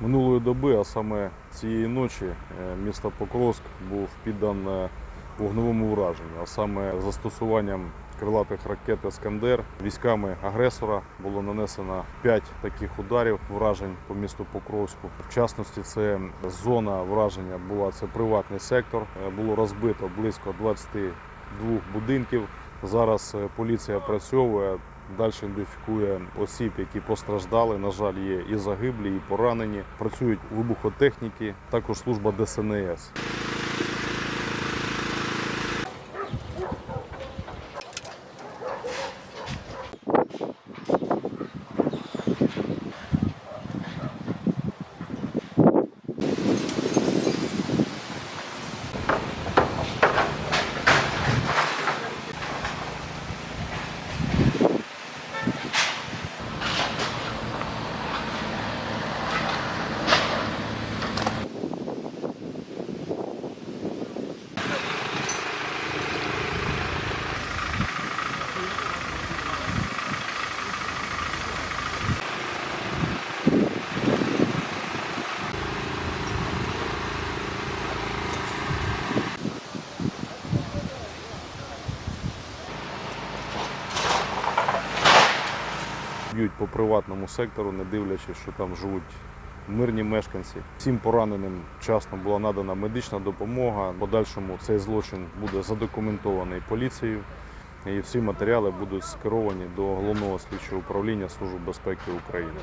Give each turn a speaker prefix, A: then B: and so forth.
A: Минулої доби, а саме цієї ночі, е, місто Покровськ був піддан е, вогневому враженню, а саме застосуванням крилатих ракет Іскандер військами агресора було нанесено 5 таких ударів вражень по місту Покровську. В частності, це зона враження була це приватний сектор. Е, Було розбито близько 22 будинків. Зараз поліція опрацьовує, далі ідентифікує осіб, які постраждали. На жаль, є і загиблі, і поранені. Працюють вибухотехніки, також служба ДСНС. Б'ють по приватному сектору, не дивлячись, що там живуть мирні мешканці. Всім пораненим вчасно була надана медична допомога. В подальшому цей злочин буде задокументований поліцією. І всі матеріали будуть скеровані до головного слідчого управління Служби безпеки України.